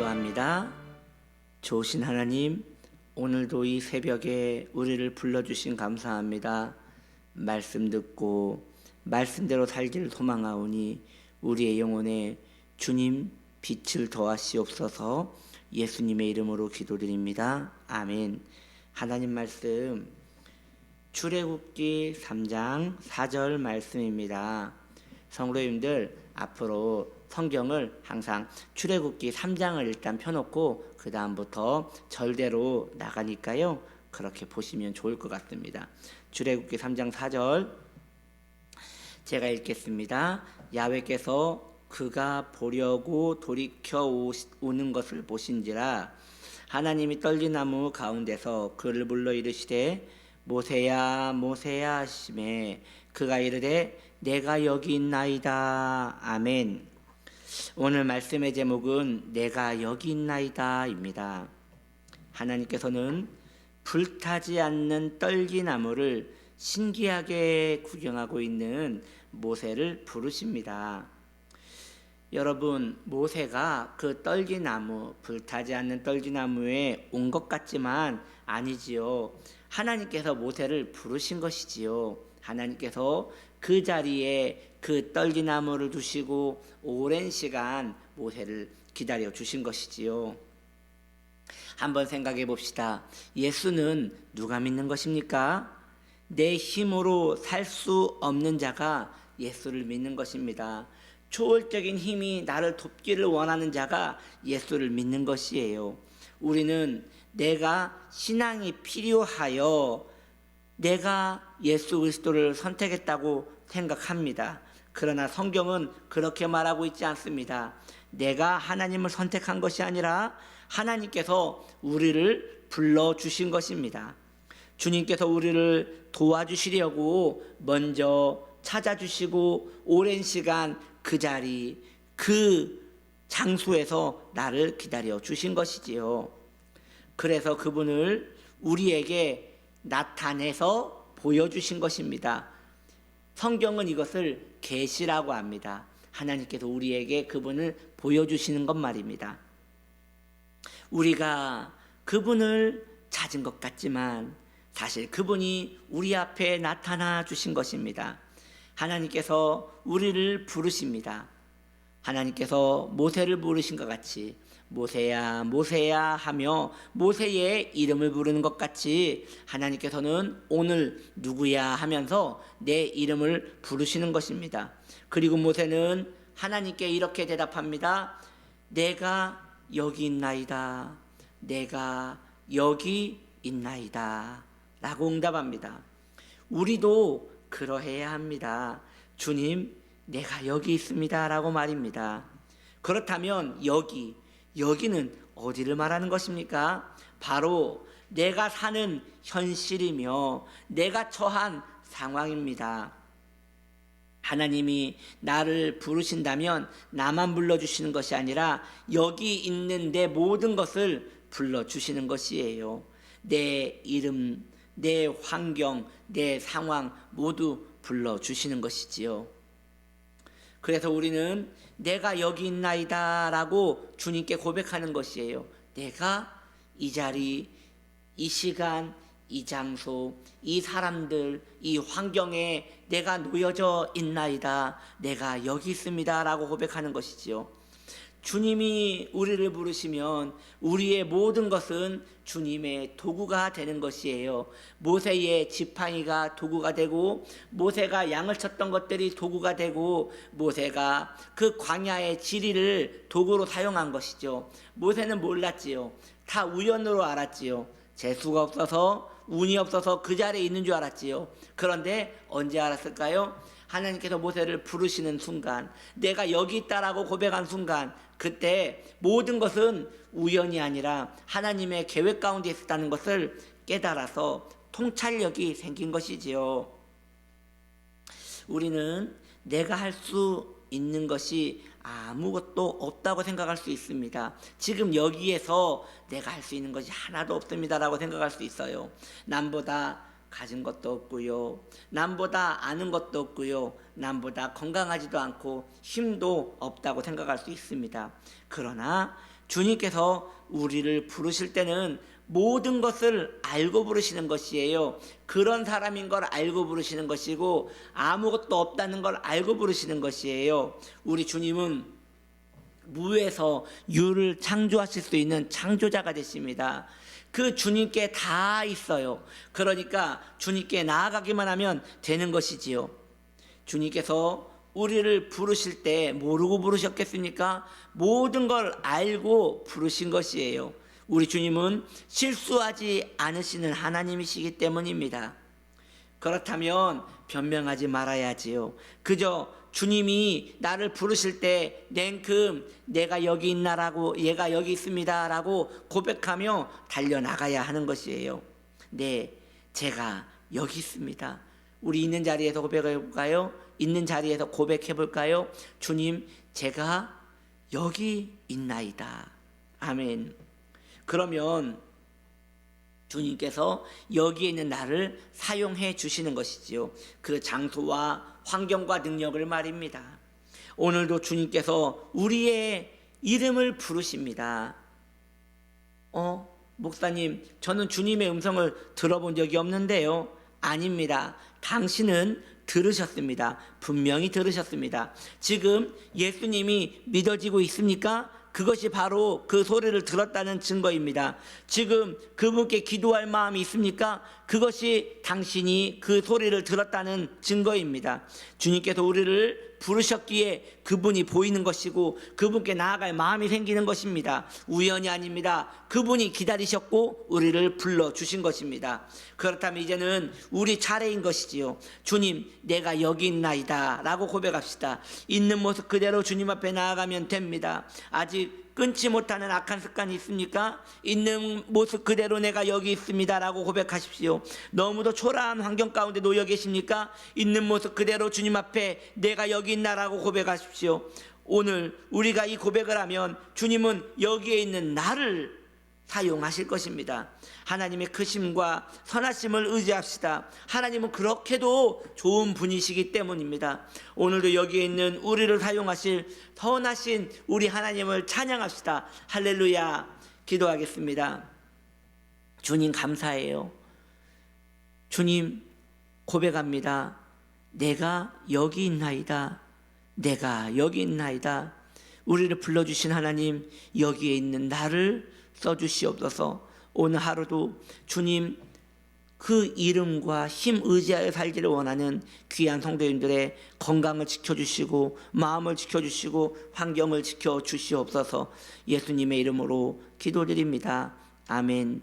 기도합니다. 좋으신 하나님, 오늘도 이 새벽에 우리를 불러주신 감사합니다. 말씀 듣고 말씀대로 살기를 소망하오니 우리의 영혼에 주님 빛을 더하시옵소서 예수님의 이름으로 기도드립니다. 아멘. 하나님 말씀 출애굽기 3장 4절 말씀입니다. 성도님들 앞으로 성경을 항상 출애굽기 3장을 일단 펴놓고 그 다음부터 절대로 나가니까요. 그렇게 보시면 좋을 것 같습니다. 출애굽기 3장 4절 제가 읽겠습니다. 야외께서 그가 보려고 돌이켜 오는 것을 보신지라 하나님이 떨기나무 가운데서 그를 불러 이르시되 모세야 모세야 하심에 그가 이르되 내가 여기 있나이다 아멘 오늘 말씀의 제목은 내가 여기 있나이다입니다 하나님께서는 불타지 않는 떨기나무를 신기하게 구경하고 있는 모세를 부르십니다. 여러분, 모세가 그 떨기나무, 불타지 않는 떨기나무에 온 것 같지만 아니지요. 하나님께서 모세를 부르신 것이지요. 하나님께서 그 자리에 그 떨기나무를 두시고 오랜 시간 모세를 기다려 주신 것이지요. 한번 생각해 봅시다. 예수는 누가 믿는 것입니까? 내 힘으로 살 수 없는 자가 예수를 믿는 것입니다. 초월적인 힘이 나를 돕기를 원하는 자가 예수를 믿는 것이에요. 우리는 내가 신앙이 필요하여 내가 예수 그리스도를 선택했다고 생각합니다. 그러나 성경은 그렇게 말하고 있지 않습니다. 내가 하나님을 선택한 것이 아니라 하나님께서 우리를 불러 주신 것입니다. 주님께서 우리를 도와주시려고 먼저 찾아주시고 오랜 시간 그 자리, 그 장소에서 나를 기다려 주신 것이지요. 그래서 그분을 우리에게 나타내서 보여주신 것입니다. 성경은 이것을 계시라고 합니다. 하나님께서 우리에게 그분을 보여주시는 것 말입니다. 우리가 그분을 찾은 것 같지만 사실 그분이 우리 앞에 나타나 주신 것입니다. 하나님께서 우리를 부르십니다. 하나님께서 모세를 부르신 것 같이 모세야 모세야 하며 모세의 이름을 부르는 것 같이 하나님께서는 오늘 누구야 하면서 내 이름을 부르시는 것입니다. 그리고 모세는 하나님께 이렇게 대답합니다. 내가 여기 있나이다. 내가 여기 있나이다. 라고 응답합니다. 우리도 그러해야 합니다. 주님, 내가 여기 있습니다. 라고 말입니다. 그렇다면 여기, 여기는 어디를 말하는 것입니까? 바로 내가 사는 현실이며 내가 처한 상황입니다. 하나님이 나를 부르신다면 나만 불러주시는 것이 아니라 여기 있는 내 모든 것을 불러주시는 것이에요. 내 이름, 내 환경, 내 상황 모두 불러주시는 것이지요. 그래서 우리는 내가 여기 있나이다 라고 주님께 고백하는 것이에요. 내가 이 자리, 이 시간, 이 장소, 이 사람들, 이 환경에 내가 놓여져 있나이다. 내가 여기 있습니다. 라고 고백하는 것이지요. 주님이 우리를 부르시면 우리의 모든 것은 주님의 도구가 되는 것이에요. 모세의 지팡이가 도구가 되고 모세가 양을 쳤던 것들이 도구가 되고 모세가 그 광야의 지리를 도구로 사용한 것이죠. 모세는 몰랐지요. 다 우연으로 알았지요. 재수가 없어서 운이 없어서 그 자리에 있는 줄 알았지요. 그런데 언제 알았을까요? 하나님께서 모세를 부르시는 순간, 내가 여기 있다라고 고백한 순간, 그때 모든 것은 우연이 아니라 하나님의 계획 가운데 있었다는 것을 깨달아서 통찰력이 생긴 것이지요. 우리는 내가 할 수 있는 것이 아무것도 없다고 생각할 수 있습니다. 지금 여기에서 내가 할 수 있는 것이 하나도 없습니다라고 생각할 수 있어요. 남보다 가진 것도 없고요. 남보다 아는 것도 없고요. 남보다 건강하지도 않고 힘도 없다고 생각할 수 있습니다. 그러나 주님께서 우리를 부르실 때는 모든 것을 알고 부르시는 것이에요. 그런 사람인 걸 알고 부르시는 것이고 아무것도 없다는 걸 알고 부르시는 것이에요. 우리 주님은 무에서 유를 창조하실 수 있는 창조자가 되십니다. 그 주님께 다 있어요. 그러니까 주님께 나아가기만 하면 되는 것이지요. 주님께서 우리를 부르실 때 모르고 부르셨겠습니까? 모든 걸 알고 부르신 것이에요. 우리 주님은 실수하지 않으시는 하나님이시기 때문입니다. 그렇다면 변명하지 말아야지요. 그저 주님이 나를 부르실 때 냉큼 내가 여기 있나라고 얘가 여기 있습니다라고 고백하며 달려나가야 하는 것이에요. 네, 제가 여기 있습니다. 우리 있는 자리에서 고백해 볼까요? 있는 자리에서 고백해 볼까요? 주님, 제가 여기 있나이다. 아멘. 그러면 주님께서 여기에 있는 나를 사용해 주시는 것이지요. 그 장소와 환경과 능력을 말입니다. 오늘도 주님께서 우리의 이름을 부르십니다. 어, 목사님, 저는 주님의 음성을 들어본 적이 없는데요. 아닙니다. 당신은 들으셨습니다. 분명히 들으셨습니다. 지금 예수님이 믿어지고 있습니까? 그것이 바로 그 소리를 들었다는 증거입니다. 지금 그분께 기도할 마음이 있습니까? 그것이 당신이 그 소리를 들었다는 증거입니다. 주님께서 우리를 부르셨기에 그분이 보이는 것이고 그분께 나아갈 마음이 생기는 것입니다. 우연이 아닙니다. 그분이 기다리셨고 우리를 불러 주신 것입니다. 그렇다면 이제는 우리 차례인 것이지요. 주님, 내가 여기 있나이다라고 고백합시다. 있는 모습 그대로 주님 앞에 나아가면 됩니다. 아직 끊지 못하는 악한 습관이 있습니까? 있는 모습 그대로 내가 여기 있습니다라고 고백하십시오. 너무도 초라한 환경 가운데 놓여 계십니까? 있는 모습 그대로 주님 앞에 내가 여기 있나라고 고백하십시오. 오늘 우리가 이 고백을 하면 주님은 여기에 있는 나를 사용하실 것입니다. 하나님의 크심과 선하심을 의지합시다. 하나님은 그렇게도 좋은 분이시기 때문입니다. 오늘도 여기에 있는 우리를 사용하실 선하신 우리 하나님을 찬양합시다. 할렐루야. 기도하겠습니다. 주님 감사해요. 주님 고백합니다. 내가 여기 있나이다. 내가 여기 있나이다. 우리를 불러주신 하나님 여기에 있는 나를 써주시옵소서. 오늘 하루도 주님 그 이름과 힘 의지하여 살기를 원하는 귀한 성도님들의 건강을 지켜주시고 마음을 지켜주시고 환경을 지켜주시옵소서. 예수님의 이름으로 기도드립니다. 아멘.